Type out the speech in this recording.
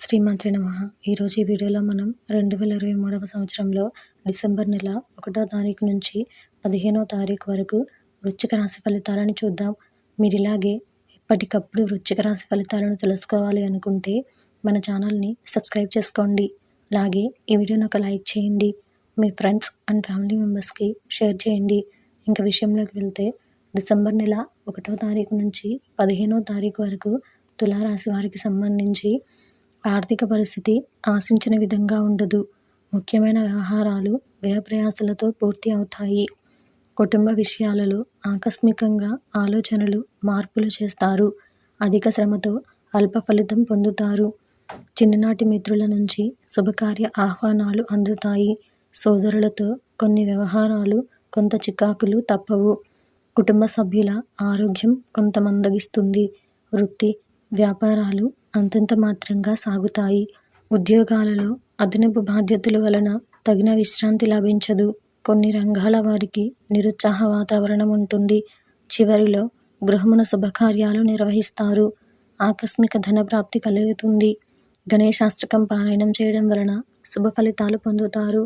శ్రీమాత్రి నమ. ఈరోజు ఈ వీడియోలో మనం రెండు వేల ఇరవై మూడవ సంవత్సరంలో డిసెంబర్ నెల ఒకటో తారీఖు నుంచి పదిహేనో తారీఖు వరకు వృచ్చిక రాశి ఫలితాలను చూద్దాం. మీరు ఇలాగే ఎప్పటికప్పుడు వృచ్చిక రాశి ఫలితాలను తెలుసుకోవాలి అనుకుంటే మన ఛానల్ని సబ్స్క్రైబ్ చేసుకోండి. అలాగే ఈ వీడియోని ఒక లైక్ చేయండి. మీ ఫ్రెండ్స్ అండ్ ఫ్యామిలీ మెంబర్స్కి షేర్ చేయండి. ఇంకా విషయంలోకి వెళ్తే డిసెంబర్ నెల ఒకటో తారీఖు నుంచి పదిహేనో తారీఖు వరకు తులారాశి వారికి సంబంధించి ఆర్థిక పరిస్థితి ఆశించిన విధంగా ఉండదు. ముఖ్యమైన వ్యవహారాలు వ్యయప్రయాసలతో పూర్తి అవుతాయి. కుటుంబ విషయాలలో ఆకస్మికంగా ఆలోచనలు మార్పులు చేస్తారు. అధిక శ్రమతో అల్ప ఫలితం పొందుతారు. చిన్ననాటి మిత్రుల నుంచి శుభకార్య ఆహ్వానాలు అందుతాయి. సోదరులతో కొన్ని వ్యవహారాలు కొంత చికాకులు తప్పవు. కుటుంబ సభ్యుల ఆరోగ్యం కొంత మందగిస్తుంది వృత్తి వ్యాపారాలు అంతంత మాత్రంగా సాగుతాయి. ఉద్యోగాలలో అదనపు బాధ్యతల వలన తగిన విశ్రాంతి లభించదు. కొన్ని రంగాల వారికి నిరుత్సాహ వాతావరణం ఉంటుంది. చివరిలో గృహమున శుభకార్యాలు నిర్వహిస్తారు. ఆకస్మిక ధన ప్రాప్తి కలుగుతుంది. గణేశాష్టకం పారాయణం చేయడం వలన శుభ ఫలితాలు పొందుతారు.